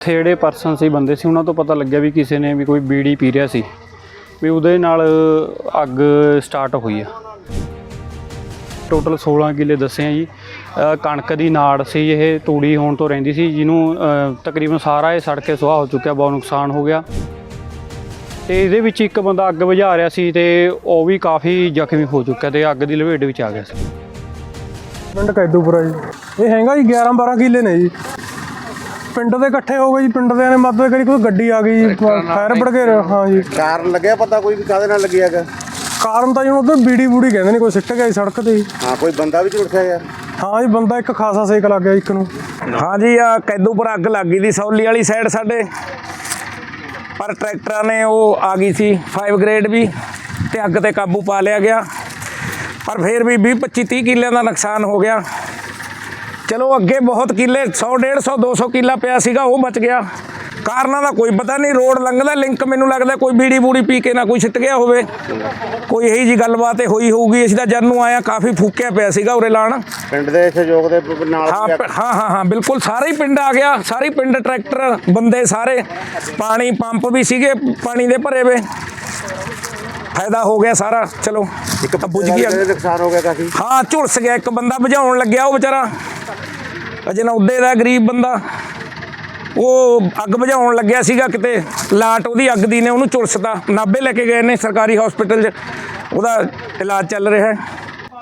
ਜਿਹੜੇ ਪਰਸਨ ਸੀ, ਬੰਦੇ ਸੀ, ਉਹਨਾਂ ਤੋਂ ਪਤਾ ਲੱਗਿਆ ਵੀ ਕਿਸੇ ਨੇ ਵੀ ਕੋਈ ਬੀੜੀ ਪੀ ਰਿਹਾ ਸੀ, ਵੀ ਉਹਦੇ ਨਾਲ ਅੱਗ ਸਟਾਰਟ ਹੋਈ ਆ। ਟੋਟਲ 16 ਕਿੱਲੇ ਦੱਸੇ ਆ ਜੀ। ਕਣਕ ਦੀ ਨਾੜ ਸੀ, ਇਹ ਤੂੜੀ ਹੋਣ ਤੋਂ ਰਹਿੰਦੀ ਸੀ, ਜਿਹਨੂੰ ਤਕਰੀਬਨ ਸਾਰਾ ਇਹ ਸੜ ਕੇ ਸੁਆਹ ਹੋ ਚੁੱਕਿਆ, ਬਹੁਤ ਨੁਕਸਾਨ ਹੋ ਗਿਆ। ਤੇ ਇਹਦੇ ਵਿੱਚ ਇੱਕ ਬੰਦਾ ਅੱਗ ਬੁਝਾ ਰਿਹਾ ਸੀ ਤੇ ਉਹ ਵੀ ਕਾਫੀ ਜ਼ਖਮੀ ਹੋ ਚੁੱਕਿਆ ਤੇ ਅੱਗ ਦੀ ਲਪੇਟ ਵਿੱਚ ਆ ਗਿਆ ਸੀ। ਪਿੰਡ ਕੈਦੂਪੁਰਾ ਜੀ। ਇਹ ਹੈਗਾ ਜੀ 11 12 ਕਿੱਲੇ ਨੇ ਜੀ। ਪਿੰਡ ਦੇ ਇਕੱਠੇ ਹੋ ਗਏ ਜੀ ਪਿੰਡ ਦੇ ਨੇ ਮਦਦ ਕਰੀ ਕੋਈ ਗੱਡੀ ਆ ਗਈ ਜੀ ਫਾਇਰ ਬੜਗੇ ਹਾਂ ਜੀ। ਕਾਰਨ ਲੱਗਿਆ ਪਤਾ ਕੋਈ ਵੀ ਕਾਦੇ ਨਾਲ ਲੱਗਿਆ ਹੈਗਾ? ਕਾਰਨ ਤਾਂ ਜੀ ਉਧਰ ਬੀੜੀ ਬੂੜੀ ਕਹਿੰਦੇ ਨੇ ਕੋਈ ਸਿੱਟ ਗਿਆ ਜੀ ਸੜਕ ਤੇ ਜੀ। ਹਾਂ ਕੋਈ ਬੰਦਾ ਵੀ ਝੁਲਸਿਆ ਯਾਰ। ਹਾਂ ਜੀ ਬੰਦਾ ਇੱਕ ਖਾਸਾ ਸੇਕ ਲੱਗ ਗਿਆ ਇੱਕ ਨੂੰ। ਹਾਂਜੀ ਆ ਕੈਦੂਪੁਰ ਅੱਗ ਲੱਗ ਗਈ ਦੀ ਸੌਲੀ ਵਾਲੀ ਸਾਈਡ ਸਾਡੇ। ਪਰ ਟਰੈਕਟਰਾਂ ਨੇ ਉਹ ਆ ਗਈ ਸੀ 5 ਗ੍ਰੇਡ ਵੀ ਤੇ ਅੱਗ ਤੇ ਕਾਬੂ ਪਾ ਲਿਆ ਗਿਆ। ਪਰ ਫਿਰ ਵੀ 20 25 30 ਕਿੱਲਿਆਂ ਦਾ ਨੁਕਸਾਨ ਹੋ ਗਿਆ। ਚਲੋ ਅੱਗੇ ਬਹੁਤ ਕਿੱਲੇ 100 150 200 ਕਿੱਲਾ ਪਿਆ ਸੀਗਾ ਉਹ ਬਚ ਗਿਆ। ਕਾਰਨਾਂ ਦਾ ਕੋਈ ਪਤਾ ਨਹੀਂ ਰੋਡ ਲੰਘਦਾ ਲਿੰਕ ਮੈਨੂੰ ਲੱਗਦਾ ਕੋਈ ਬੀੜੀ ਬੂੜੀ ਪੀ ਕੇ ਨਾ ਕੋਈ ਛਿੱਟ ਗਿਆ ਹੋਵੇ। ਕੋਈ ਇਹੀ ਜੀ ਗੱਲਬਾਤ ਹੋਈ ਹੋਊਗੀ ਅਸੀਂ ਤਾਂ ਜਦ ਨੂੰ ਆਇਆ ਕਾਫੀ ਫੂਕਿਆ ਪਿਆ ਸੀਗਾ ਉਰੇ ਲਾਣ। ਪਿੰਡ ਦੇ ਸਹਿਯੋਗ ਦੇ ਨਾਲ ਹਾਂ ਹਾਂ ਹਾਂ ਬਿਲਕੁਲ ਸਾਰੇ ਹੀ ਪਿੰਡ ਆ ਗਿਆ ਸਾਰੇ ਪਿੰਡ ਟਰੈਕਟਰ ਬੰਦੇ ਸਾਰੇ ਪਾਣੀ ਪੰਪ ਵੀ ਸੀਗੇ ਪਾਣੀ ਦੇ ਭਰੇ ਵੇ। ਫਾਇਦਾ ਹੋ ਗਿਆ ਸਾਰਾ ਚਲੋ। ਇੱਕ ਤਾਂ ਬੁਝ ਅੱਗ। ਨੁਕਸਾਨ ਹੋ ਗਿਆ ਕਾਫੀ। ਹਾਂ ਝੁਲਸ ਗਿਆ ਇੱਕ ਬੰਦਾ ਬੁਝਾਉਣ ਲੱਗਿਆ ਉਹ ਵਿਚਾਰਾ। ਅਜੇ ਨਾ ਉੱਦੇ ਦਾ ਗਰੀਬ ਬੰਦਾ। ਉਹ ਅੱਗ ਬੁਝਾਉਣ ਲੱਗਿਆ ਸੀਗਾ ਕਿਤੇ। ਲਾਟ ਉਹਦੀ ਅੱਗ ਦੀ ਨੇ ਉਹਨੂੰ ਚੁਲਸਤਾ ਨਾਭੇ ਲੈ ਕੇ ਗਏ ਨੇ ਸਰਕਾਰੀ ਹਸਪੀਟਲ 'ਚ। ਉਹਦਾ ਇਲਾਜ ਚੱਲ ਰਿਹਾ ਹੈ।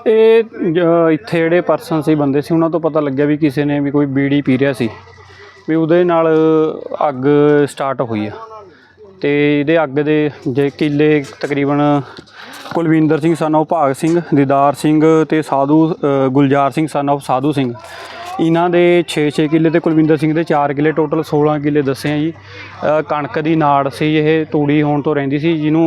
ਇਹ ਜ- ਇੱਥੇ ਜਿਹੜੇ ਪਰਸਨ ਸੀ ਬੰਦੇ ਸੀ ਉਹਨਾਂ ਤੋਂ ਪਤਾ ਲੱਗਿਆ ਵੀ ਕਿਸੇ ਨੇ ਵੀ ਕੋਈ ਬੀੜੀ ਪੀ ਰਿਹਾ ਸੀ। ਵੀ ਉਹਦੇ ਨਾਲ ਅੱਗ ਸਟਾਰਟ ਹੋਈ ਆ। ਤੇ ਇਹਦੇ ਅੱਗ ਦੇ ਜੇ ਕਿੱਲੇ ਤਕਰੀਬਨ ਕੁਲਵਿੰਦਰ ਸਿੰਘ ਸਨ of ਭਾਗ ਸਿੰਘ ਦੀਦਾਰ ਸਿੰਘ ਤੇ ਸਾਧੂ ਅ, ਗੁਲਜ਼ਾਰ ਸਿੰਘ ਸਨ of ਸਾਧੂ ਸਿੰਘ ਇਹਨਾਂ ਦੇ 6-6 ਕਿੱਲੇ ਤੇ ਕੁਲਵਿੰਦਰ ਸਿੰਘ ਦੇ 4 ਕਿੱਲੇ, ਟੋਟਲ 16 ਕਿੱਲੇ ਦੱਸੇ ਆ ਜੀ। ਕਣਕ ਦੀ ਨਾੜ ਸੀ, ਇਹ ਤੂੜੀ ਹੋਣ ਤੋਂ ਰਹਿੰਦੀ ਸੀ, ਜਿਹਨੂੰ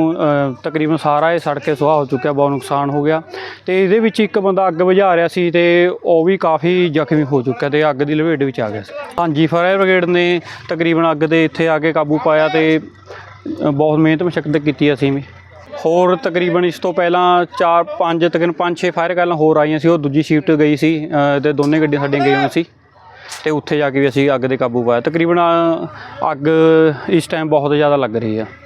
ਤਕਰੀਬਨ ਸਾਰਾ ਇਹ ਸੜ ਕੇ ਸੁਆਹ ਹੋ ਚੁੱਕਿਆ, ਬਹੁਤ ਨੁਕਸਾਨ ਹੋ ਗਿਆ। ਤੇ ਇਹਦੇ ਵਿੱਚ ਇੱਕ ਬੰਦਾ ਅੱਗ ਬੁਝਾ ਰਿਹਾ ਸੀ ਤੇ ਉਹ ਵੀ ਕਾਫੀ ਜ਼ਖਮੀ ਹੋ ਚੁੱਕਿਆ ਤੇ ਅੱਗ ਦੀ ਲਪੇਟ ਵਿੱਚ ਆ ਗਿਆ ਸੀ। ਹਾਂਜੀ, ਫਾਇਰ ਬ੍ਰਿਗੇਡ ਨੇ ਤਕਰੀਬਨ ਅੱਗ ਦੇ ਇੱਥੇ ਆ ਕੇ ਕਾਬੂ ਪਾਇਆ ਤੇ ਬਹੁਤ ਮਿਹਨਤ ਮਸ਼ਕਤ ਕੀਤੀ ਅਸੀਂ ਵੀ। ਹੋਰ ਤਕਰੀਬਨ ਇਸ ਤੋਂ ਪਹਿਲਾਂ 4 5 ਤਕਰੀਬਨ 5 6 ਫਾਇਰ ਗੱਲਾਂ ਹੋਰ ਆਈਆਂ ਸੀ ਉਹ ਦੂਜੀ ਸ਼ਿਫਟ ਗਈ ਸੀ ਅ, ਤੇ ਦੋਨੇ ਗੱਡੀਆਂ ਸਾਡੀਆਂ ਗਈਆਂ ਸੀ। ਤੇ ਉੱਥੇ ਜਾ ਕੇ ਵੀ ਅਸੀਂ ਅੱਗ ਦੇ ਕਾਬੂ ਪਾਇਆ। ਤਕਰੀਬਨ ਅੱਗ ਇਸ ਟਾਈਮ ਬਹੁਤ ਜ਼ਿਆਦਾ ਲੱਗ ਰਹੀ ਆ।